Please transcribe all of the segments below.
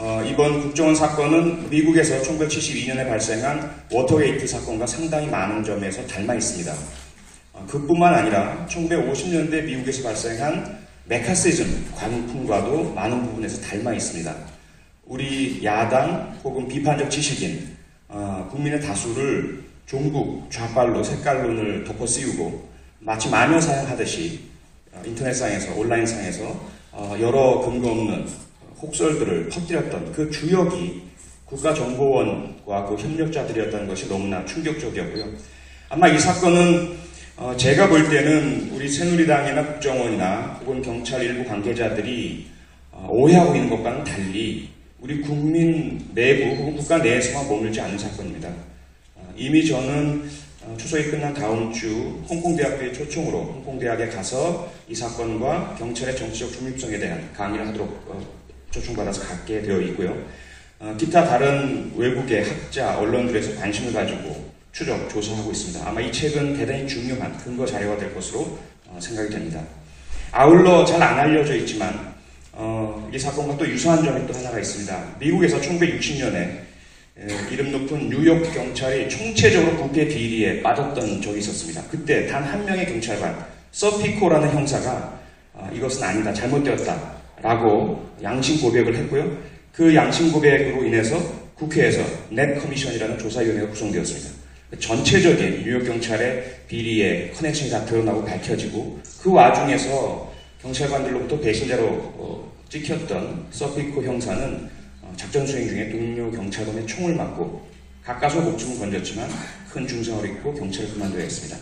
어, 이번 국정원 사건은 미국에서 1972년에 발생한 워터게이트 사건과 상당히 많은 점에서 닮아 있습니다. 어, 그뿐만 아니라 1950년대 미국에서 발생한 메카시즘 광풍과도 많은 부분에서 닮아 있습니다. 우리 야당 혹은 비판적 지식인 어, 국민의 다수를 종북 좌빨로 색깔론을 덮어 씌우고 마치 마녀 사용하듯이 어, 인터넷상에서 온라인상에서 어, 여러 근거 없는 혹설들을 퍼뜨렸던 그 주역이 국가정보원과 그 협력자들이었다는 것이 너무나 충격적이었고요. 아마 이 사건은 어, 제가 볼 때는 우리 새누리당이나 국정원이나 혹은 경찰 일부 관계자들이 어, 오해하고 있는 것과는 달리 우리 국민 내부 혹은 국가 내에서만 머물지 않은 사건입니다. 어, 이미 저는 어, 추석이 끝난 다음 주 홍콩대학교의 초청으로 홍콩대학에 가서 이 사건과 경찰의 정치적 중립성에 대한 강의를 하도록 어, 초청받아서 갖게 되어 있고요. 어, 기타 다른 외국의 학자, 언론들에서 관심을 가지고 추적, 조사하고 있습니다. 아마 이 책은 대단히 중요한 근거 자료가 될 것으로 어, 생각이 됩니다. 아울러 잘 안 알려져 있지만 어, 이 사건과 또 유사한 점이 또 하나가 있습니다. 미국에서 1960년에 이름 높은 뉴욕 경찰이 총체적으로 국회 비리에 빠졌던 적이 있었습니다. 그때 단 한 명의 경찰관, 서피코라는 형사가 어, 이것은 아니다, 잘못되었다 라고 양심 고백을 했고요. 그 양심 고백으로 인해서 국회에서 넷 커미션이라는 조사위원회가 구성되었습니다. 전체적인 뉴욕 경찰의 비리의 커넥션이 다 드러나고 밝혀지고 그 와중에서 경찰관들로부터 배신자로 어, 찍혔던 서피코 형사는 어, 작전 수행 중에 동료 경찰관의 총을 맞고 가까스 목숨을 건졌지만 큰 중상을 입고 경찰을 그만둬야 했습니다.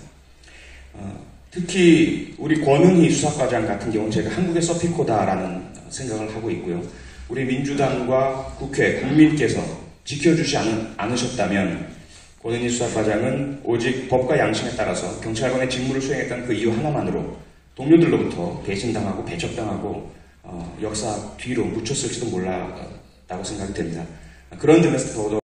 어, 특히 우리 권은희 수사과장 같은 경우는 제가 한국의 서피코다라는 생각을 하고 있고요. 우리 민주당과 국회, 국민께서 지켜주지 않, 않으셨다면 권은희 수사과장은 오직 법과 양심에 따라서 경찰관의 직무를 수행했던 그 이유 하나만으로 동료들로부터 배신당하고 배척당하고 어, 역사 뒤로 묻혔을지도 몰랐다고 생각이 됩니다. 그런 점에서 더더